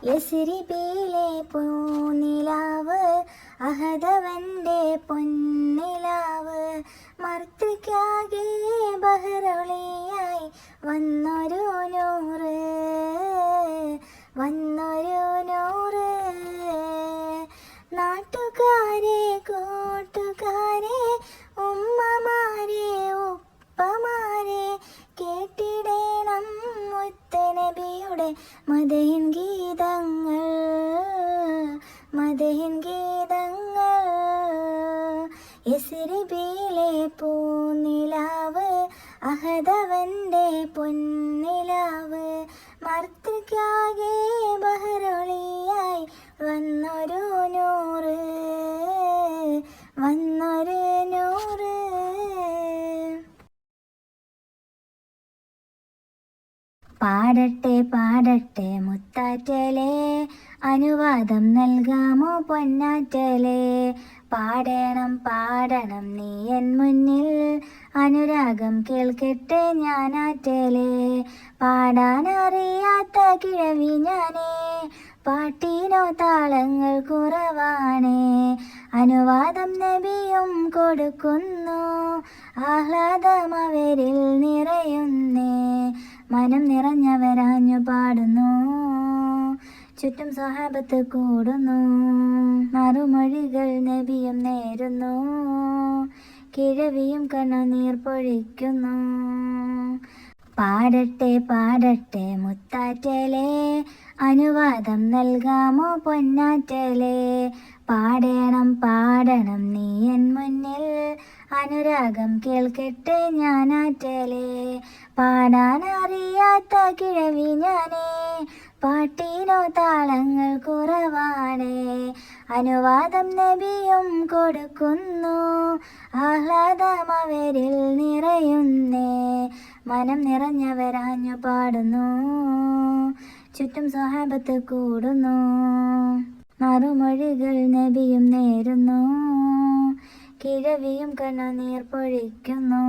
യസിരിബിയിലെ പൂനിലാവ് അഹദവന്റെ പൊന്നിലാവ് മർത്തിക്കാകെ ബഹരളിയായി വന്നൊരു മതയിൻ ഗീതങ്ങൾ മതയിൻ ഗീതങ്ങൾ എസിരിബിയിലെ പൂനിലാവ് അഹദവന്റെ പൊന്നിലാവ്. മർത്തിക്കാകെ ബഹറൊളിയായി വന്നൊരു നൂറ് വന്നൊരു നൂറ് പാടട്ടെ പാടട്ടെ മുത്താറ്റലേ. അനുവാദം നൽകാമോ പൊന്നാറ്റലേ? പാടണം പാടണം നീ എൻ മുന്നിൽ. അനുരാഗം കേൾക്കട്ടെ ഞാനാറ്റലേ. പാടാനറിയാത്ത കിഴവി ഞാനേ. പാട്ടിനോ താളങ്ങൾ കുറവാണേ. അനുവാദം നബിയും കൊടുക്കുന്നു. ആഹ്ലാദം അവരിൽ നിറയുന്നേ. മനം നിറഞ്ഞവരാഞ്ഞു പാടുന്നു. ചുറ്റും സഹാബത്ത് കൂടുന്നു. മറുമൊഴികൾ നബിയും നേരുന്നു. കിഴവിയും കണ്ണുനീർ പൊഴിക്കുന്നു. പാടട്ടെ പാടട്ടെ മുത്താറ്റലേ അനുവാദം നൽകാമോ പൊന്നാറ്റലേ? പാടണം പാടണം നീ എൻ മുന്നിൽ. അനുരാഗം കേൾക്കട്ടെ ഞാനാറ്റലേ. പാടാനറിയാത്ത കിഴവി ഞാനേ. പാട്ടിനോ താളങ്ങൾ കുറവാണേ. അനുവാദം നബിയും കൊടുക്കുന്നു. ആഹ്ലാദം അവരിൽ നിറയുന്നേ. മനം നിറഞ്ഞവരാഞ്ഞു പാടുന്നു. ചുറ്റും സ്വഹാബത്ത് കൂടുന്നു. മറുമൊഴികൾ നബിയും നേരുന്നു. കിഴവിയും കണ്ണുനീർ പൊഴിക്കുന്നു.